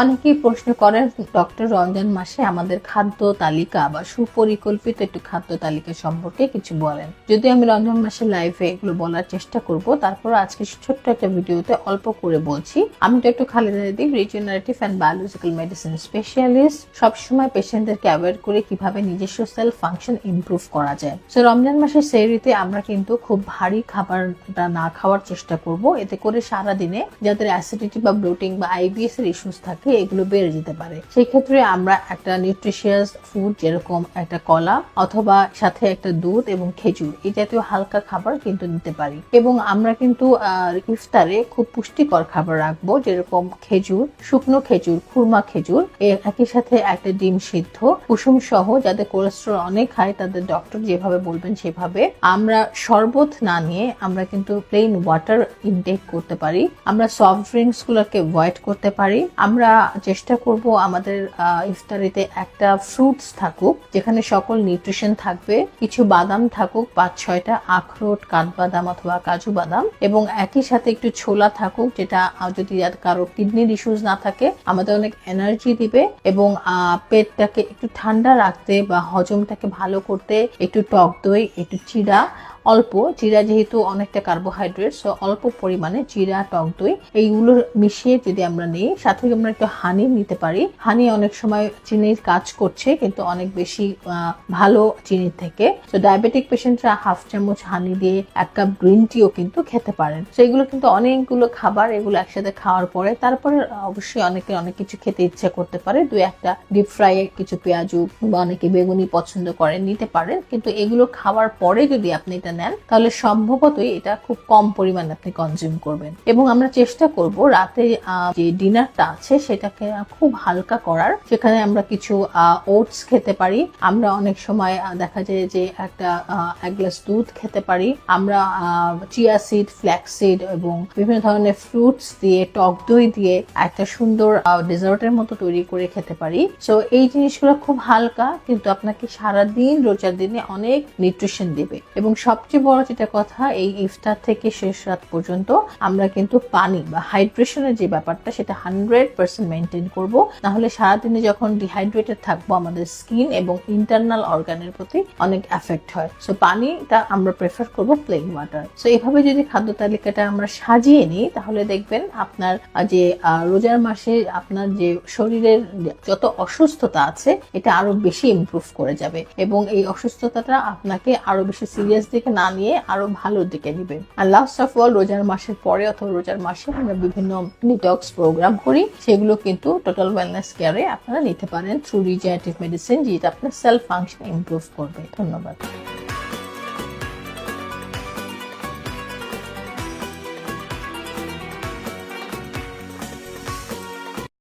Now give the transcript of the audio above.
অনেকেই প্রশ্ন করেন, ডক্টর রমজান মাসে আমাদের খাদ্য তালিকা বা সুপরিকল্পিত একটু খাদ্য তালিকা সম্পর্কে কিছু বলেন। যদি আমি রমজান মাসে লাইভে এগুলো বলার চেষ্টা করব, তারপর আজকে ছোট্ট একটা ভিডিওতে অল্প করে বলছি। আমি তো একটু খালেদা দিদি regenerative and biological medicine specialist সবসময় পেশেন্টদেরকে অ্যাভয়েড করে কীভাবে নিজস্ব সেলফ ফাংশন ইমপ্রুভ করা যায়। তো রমজান মাসের সেরিতে আমরা কিন্তু খুব ভারী খাবারটা না খাওয়ার চেষ্টা করব। এতে করে সারা দিনে যাদের অ্যাসিডিটি বা ব্লোটিং বা আইবিএস এর ইস্যুস থাকে এগুলো বেড়ে যেতে পারে। সেক্ষেত্রে আমরা একটা নিউট্রিশিয়াস ফুড যেরকম একটা কলা অথবা সাথে একটা দুধ এবং খেজুর এই জাতীয় হালকা খাবার কিন্তু নিতে পারি। এবং আমরা কিন্তু ইফতারে খুব পুষ্টিকর খাবার রাখব যেরকম খেজুর, শুকনো খেজুর, খুরমা খেজুর একই সাথে একটা ডিম সিদ্ধ, কুসুম সহ যাদের কোলেস্ট্রল অনেক হাই তাদের ডক্টর যেভাবে বলবেন সেভাবে। আমরা শরবত না নিয়ে আমরা কিন্তু প্লেন ওয়াটার ইনটেক করতে পারি। আমরা সফট ড্রিঙ্কস গুলোকে অ্যাভয়েড করতে পারি। আমরা চেষ্টা করব আমাদের ইফতারিতে একটা ফ্রুটস থাকুক, যেখানে সকল নিউট্রিশন থাকবে, কিছু বাদাম থাকুক, পাঁচ ছয়টা আখরোট, কাঠবাদাম অথবা কাজু বাদাম, এবং একই সাথে একটু ছোলা থাকুক, যেটা যদি আর কারও কিডনির ইস্যুস না থাকে, আমাদের অনেক এনার্জি দিবে, এবং পেটটাকে একটু ঠান্ডা রাখতে বা হজমটাকে ভালো করতে, একটু টক দই, একটু চিড়া অল্প, জিরা যেহেতু অনেকটা কার্বোহাইড্রেট সো অল্প পরিমাণে জিরা, টক দই, এইগুলো মিশিয়ে যদি আমরা নিই, সাথে আমরা একটু হানি নিতে পারি। হানি অনেক সময় চিনির কাজ করছে, কিন্তু অনেক বেশি ভালো চিনির থেকে। তো ডায়াবেটিক পেশেন্টরা হাফ চামচ হানি দিয়ে এক কাপ গ্রিন টিও কিন্তু খেতে পারেন। তো এগুলো কিন্তু অনেকগুলো খাবার, এগুলো একসাথে খাওয়ার পরে তারপরে অবশ্যই অনেকে অনেক কিছু খেতে ইচ্ছে করতে পারে। দুই একটা ডিপ ফ্রাই কিছু পেঁয়াজু বা অনেকে বেগুনি পছন্দ করেন, নিতে পারেন। কিন্তু এগুলো খাওয়ার পরে যদি আপনি এটা নেন, তাহলে সম্ভবতই এটা খুব কম পরিমাণে আপনি কনজিউম করবেন। এবং আমরা চেষ্টা করব রাতে যে ডিনারটা আছে সেটাকে খুব হালকা করার। সেখানে আমরা কিছু ওটস খেতে পারি। আমরা অনেক সময় দেখা যায় যে একটা এক গ্লাস দুধ খেতে পারি। আমরা চিয়া সিড ফ্ল্যাক্স সিড এবং বিভিন্ন ধরনের ফ্রুটস দিয়ে, টক দই দিয়ে একটা সুন্দর ডেজার্টের মতো তৈরি করে খেতে পারি। সো এই জিনিসগুলো খুব হালকা, কিন্তু আপনাকে সারাদিন, রোজার দিনে অনেক নিউট্রিশন দিবে। এবং সবচেয়ে বড় যেটা কথা, এই ইফতার থেকে শেষ রাত পর্যন্ত আমরা কিন্তু পানি বা হাইড্রেশনের যে ব্যাপারটা, সেটা হান্ড্রেড পার্সেন্ট মেনটেন করব। নাহলে সারাদিনে যখন ডিহাইড্রেটেড থাকব, আমাদের স্কিন এবং ইন্টারনাল অর্গানের প্রতি অনেক এফেক্ট হয়। সো পানিটা আমরা প্রেফার করব প্লেন ওয়াটার সো এভাবে যদি খাদ্য তালিকাটা আমরা সাজিয়ে নিই, তাহলে দেখবেন আপনার যে রোজার মাসে আপনার যে শরীরের যত অসুস্থতা আছে, এটা আরও বেশি ইমপ্রুভ করে যাবে। এবং এই অসুস্থতাটা আপনাকে আরও বেশি সিরিয়াস দিকে না নিয়ে আরও ভালো দিকে নিবে। আর লাস্ট অফ অল রোজার মাসের পরে অথবা রোজার মাসে আমরা বিভিন্ন ডিটক্স প্রোগ্রাম করি। সেগুলো কিন্তু টোটাল ওয়েলনেস কেয়ারে আপনারা নিতে পারেন। থ্রু রিজেনারেটিভ মেডিসিন যেটা আপনার সেলফ ফাংশন ইমপ্রুভ করবে। ধন্যবাদ।